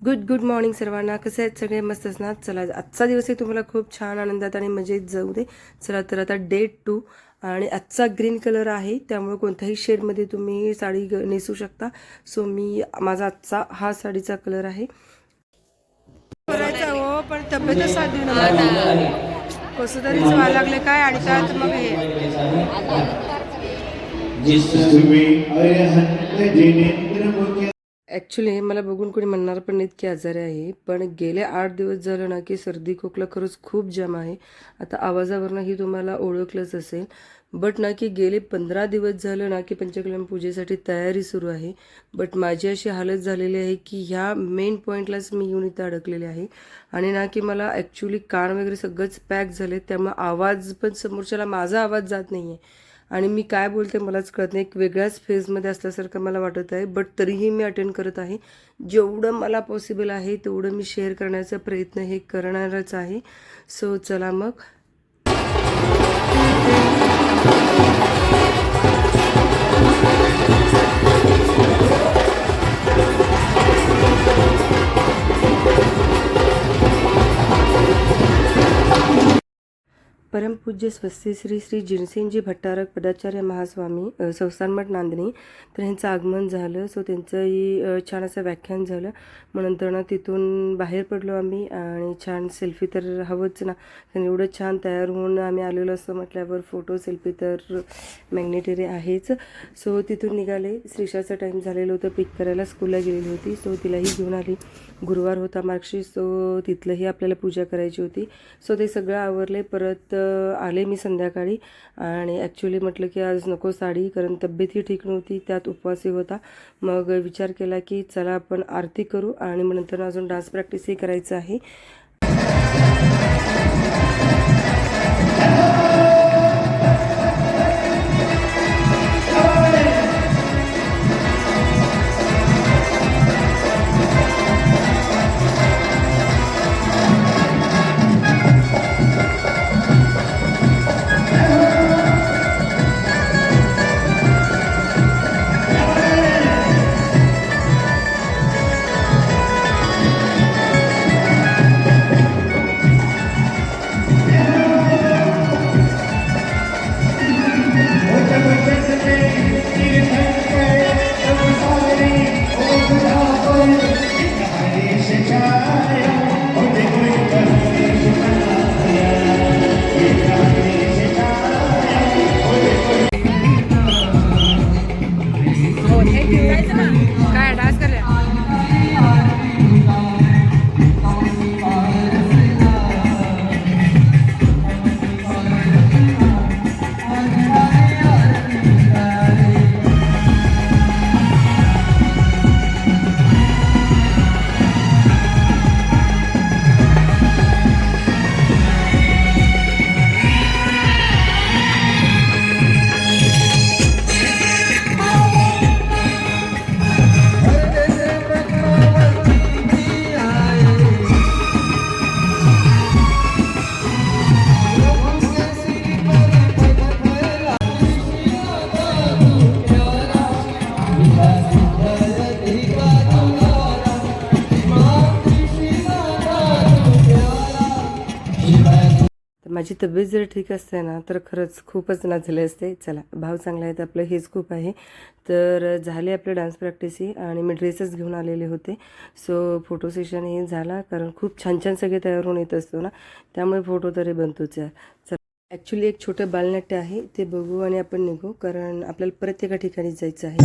Good good morning सर्वांना. कसे आहेत सगळे? मस्त असणार चला आजचा दिवसही तुम्हाला खूप छान आनंदात आणि मजेत जाऊ दे. चला तर आता डे टू आणि आजचा ग्रीन कलर आहे त्यामुळे कोणत्याही शेडमध्ये तुम्ही साडी ग- नेसू शकता. सो मी माझा आजचा हा साडीचा कलर आहे. करायचा हो पण तब्येतच साथ कसं तरीच व्हायला लागले काय? आणि त्यात मग हे. ॲक्च्युली हे मला बघून कोणी म्हणणार पण नाहीत की आजारी आहे. पण गेले आठ दिवस झालं ना की सर्दी खोकला खरंच खूप जाम आहे. आता आवाजावरनंही तुम्हाला ओळखलंच असेल. बट ना की गेले पंधरा दिवस झालं ना की पंचकलम पूजेसाठी तयारी सुरू आहे. बट माझी अशी हालत झालेली आहे की ह्या मेन पॉईंटलाच मी येऊन इथं अडकलेले आहे. आणि ना की मला ॲक्च्युली कान वगैरे सगळंच पॅक झाले त्यामुळे आवाज पण समोरच्याला माझा आवाज जात नाही आहे आणि मी काय बोलते मलाच कळत नाही. एक वेगळ्याच फेजमध्ये असल्यासारखं मला वाटत आहे. बट तरीही मी अटेंड करत आहे. जेवढं मला पॉसिबल आहे तेवढं मी शेअर करण्याचा प्रयत्न हे करणारच आहे. सो चला मग. परमपूज्य स्वस्ती श्री श्री जिनसेनजी भट्टारक पदाचार्य महास्वामी संस्थानमठ नांदणी. तर ह्यांचं आगमन झालं. सो त्यांचंही छान असं व्याख्यान झालं. मग नंतर ना तिथून बाहेर पडलो आम्ही आणि छान सेल्फी तर हवंच ना. कारण एवढं छान तयार होऊन आम्ही आलेलो असं म्हटल्यावर फोटो सेल्फी तर मॅग्नेटरी आहेच. सो तिथून निघाले. श्रीषाचं टाईम झालेलं होतं. पिक करायला स्कूलला गेलेली होती. सो तिलाही घेऊन आली. गुरुवार होता मार्गशी सो तिथलंही आपल्याला पूजा करायची होती. सो ते सगळं आवरले. परत आले मी संध्याकाळी. आणि ॲक्च्युली म्हटलं की आज नको साडी कारण तब्येतही ठीक नव्हती त्यात उपवासही होता. मग विचार केला की चला आपण आरती करू आणि मग नंतर अजून डान्स प्रॅक्टिसही करायचं आहे. माझी तब्येत जर ठीक असते ना तर खरंच खूपच नाचले असते. चला भाव चांगला आहे तर आपलं हेच खूप आहे. तर झाले आपले डान्स प्रॅक्टिसही आणि मी ड्रेसेस घेऊन आलेले होते. सो फोटो सेशन हे झाला कारण खूप छान छान सगळे तयार होऊन येत असतो ना त्यामुळे फोटो तरी बनतोच आहे चला ॲक्च्युली एक छोटं बालनाट्य आहे ते बघू आणि आपण निघू कारण आपल्याला परत एका ठिकाणी जायचं आहे.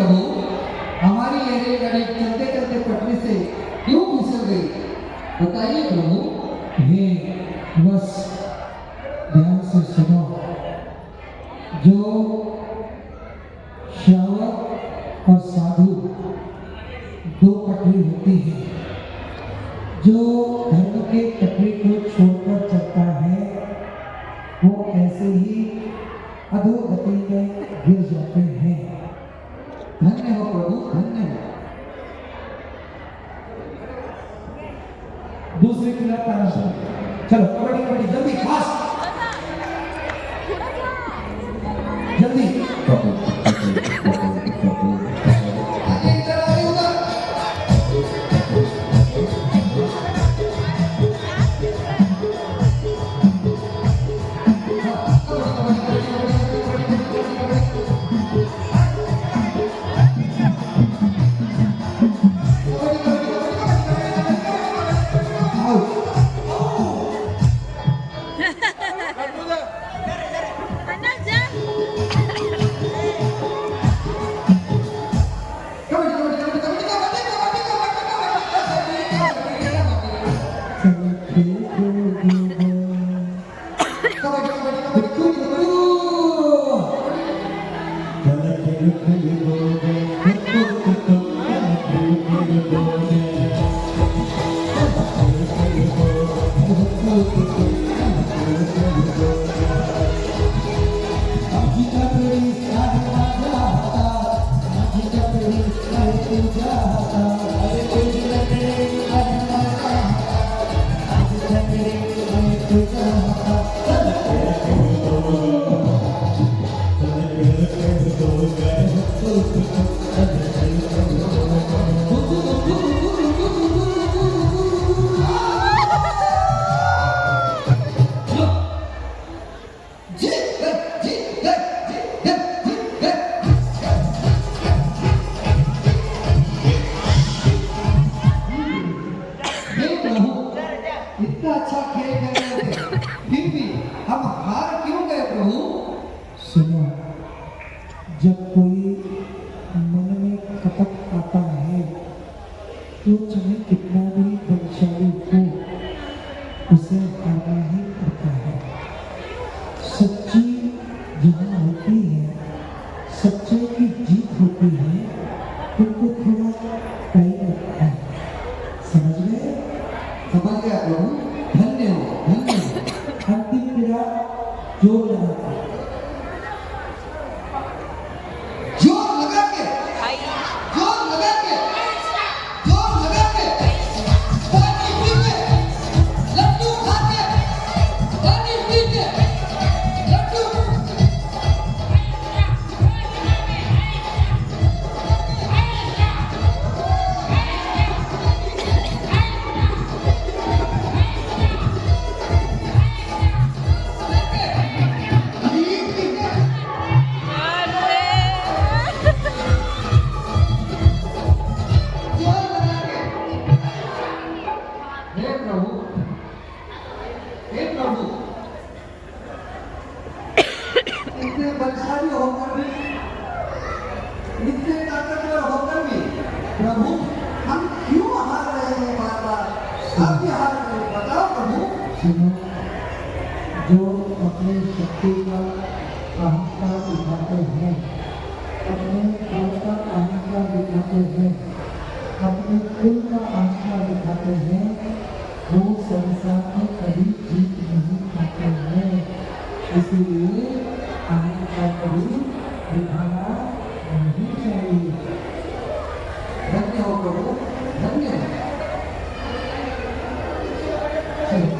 हे प्रभु हमारी ये रेलगाड़ी चलते चलते पटरी से क्यों फिसल गई? बताइए प्रभु। हे बस ध्यान से सुनो। जो श्रावक और साधु दो पटरी होती है, जो धर्म के पटरी को छोड़कर चलता है, वो ऐसे ही अधोगति में गिर जाते हैं। સુધી નથી રાખતા ચલો કબડ્ડી કબડ્ડી જલ્દી ફાસ્ટ हे उनको थोड़ा टाइम लगता है समझ गए समझ गया प्रभु धन्य हो धन्य हो अंतिम क्रिया जोर लगाकर प्रभु, हम क्यों हार रहे हैं बार बार आप हार रहे बताओ प्रभु। सुनो, जो अपनी शक्ति का अहंकार दिखाते हैं, अपने फल का अहंकार दिखाते हैं, अपने कुल का अहंकार दिखाते हैं, वो संसार में कभी जीत नहीं पाते हैं। इसलिए अहंकार कभी दिखाना नहीं चाहिए। धन्य हो प्रभु धन्य हो चलो,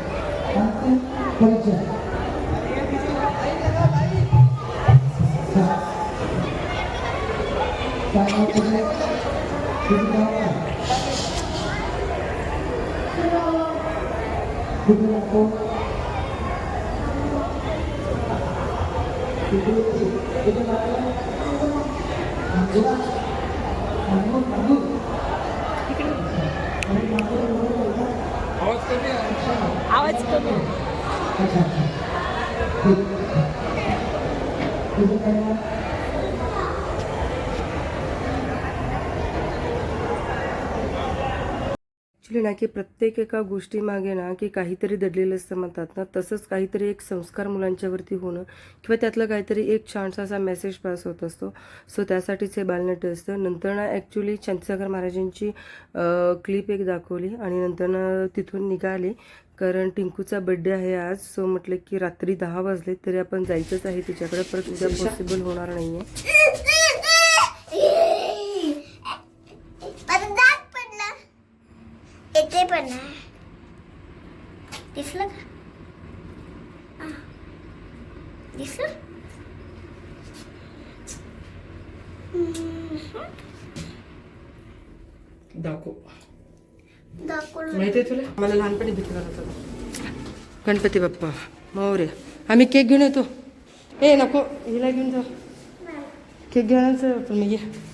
अंतिम परिचय काय नाव तुझे तुझं आवाज कमी. अच्छा अच्छा ठीक तुझं काय नाव? ॲक्च्युली ना की प्रत्येक एका गोष्टीमागे ना की काहीतरी दडलेलं असतं म्हणतात ना तसंच काहीतरी एक संस्कार मुलांच्यावरती होणं किंवा त्यातलं काहीतरी एक छानसा असा मेसेज पास होत असतो. सो त्यासाठीच हे बालनाट्य असतं. नंतर ना ॲक्च्युली चंद्रसागर महाराजांची क्लिप एक दाखवली आणि नंतर ना तिथून निघाले. कारण टिंकूचा बड्डे आहे आज. सो म्हटलं की रात्री दहा वाजले तरी आपण जायचंच आहे. तिच्याकडे परत उद्या पॉसिबल होणार नाही आहे माझं दात पडलं येते पण नाही दिसलं का? आ. दिसलं? दाखव. दाखवलं. माहिती आहे तुला? मला लहानपणी भीती होतं. गणपती बाप्पा मोरे आम्ही केक घेऊन येतो. ए नको हिला घेऊन जाऊ केक पण मी ये.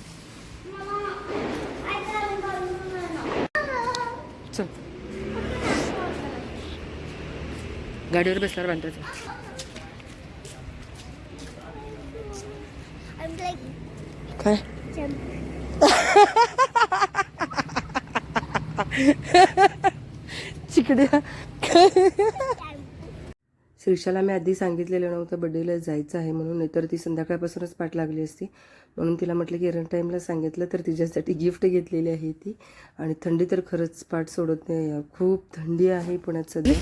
चल. गाडीवर बसल्यावर बांधायचं काय? चिकड्या. श्रीषाला मी आधी सांगितलेलं नव्हतं बड्डेला जायचं आहे म्हणून नाहीतर ती संध्याकाळपासूनच पाठ लागली असती. म्हणून तिला म्हटलं की एरन टाईमला सांगितलं तर तिच्यासाठी गिफ्ट घेतलेली आहे ती. आणि थंडी तर खरंच पाठ सोडत नाही. खूप थंडी आहे पुण्यात सध्या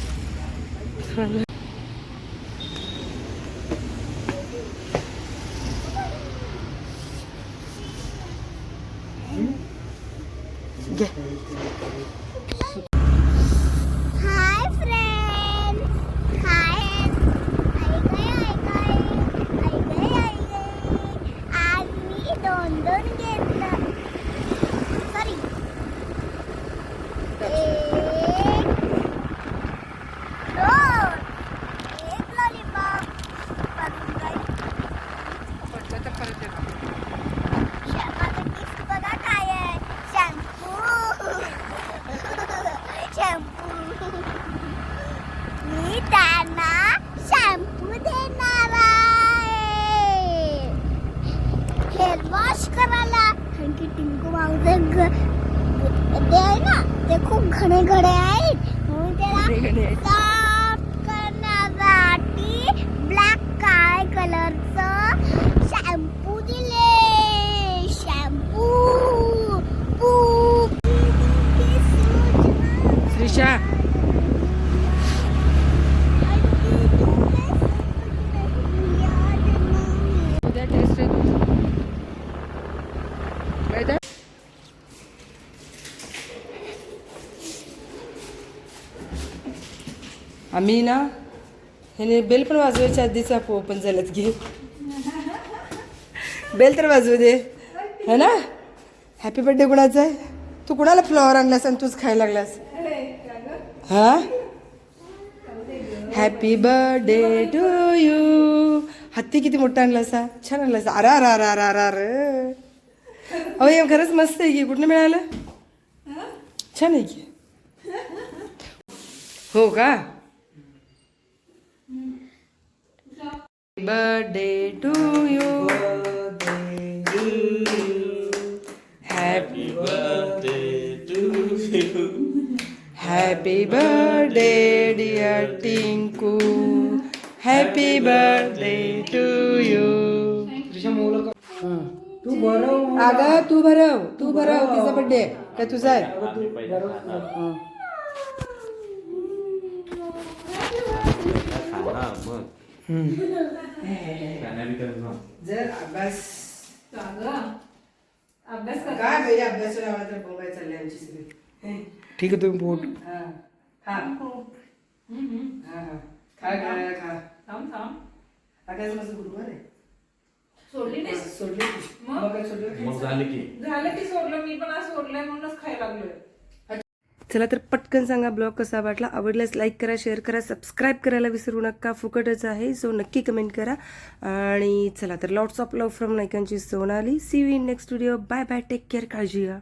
घे हाय फ्रेंड हाय आज मी दोन दोन घेतलं सॉरी एक दोन एक लॉलीपॉप माझं गिफ्ट बघा काय आहे शॅम्पू शॅम्पू मी त्यांना शॅम्पू देणार आहे हेअर वॉश करायला टिंकू मावचे ते आहे ना ते खूप घणे घडे आहेत. म्हणून त्याला साफ करण्यासाठी ब्लॅक काळ्या कलरचं शॅम्पू दिले शॅम्पू पू श्रीषा उद्या टेस्ट आहे माहिती आहे? आम्ही ना ह्याने बेल पण वाजवायच्या आधीच पो ओपन झाल्यात घे. बेल तर वाजवू दे. है ना? हॅपी बर्थडे कुणाचा आहे तू कुणाला फ्लॉवर आणलास आणि तूच खायला लागलास? हा? हॅपी बर्थडे टू यू हत्ती किती मोठा आणला असा छान आणला अरा अरा अरा अरा अरा अरे अहो हे खरंच मस्त आहे की. कुठनं मिळालं? छान आहे की. हो का? Birthday to you happy happy birthday dear Tinku happy birthday to you तू बरं अगं तू भरव तू भरव तिचा बर्थडे काय तुझा आहे? हं. जर अभ्यास काय पाहिजे अभ्यास तर बोंबाय चालली आमची सगळी. ठीक आहे तुम्ही बोट हा. हा. हा हा. खा खा खा. थांब थांब. आकाश माझं गुरुवार आहे सोडली नाही? सोडली. मग? सोडलं? झाले की. झालं की सोडलं. मी पण आज सोडलंय म्हणूनच खायला लागलोय. चला तर पटकन सांगा ब्लॉग कसा वाटला? आवडल्यास लाईक करा शेअर करा सबस्क्राईब करायला विसरू नका. फुकटच आहे सो नक्की कमेंट करा. आणि चला तर lots of love from नायकांची Sonali. See you in next video bye bye take care काळजी घ्या.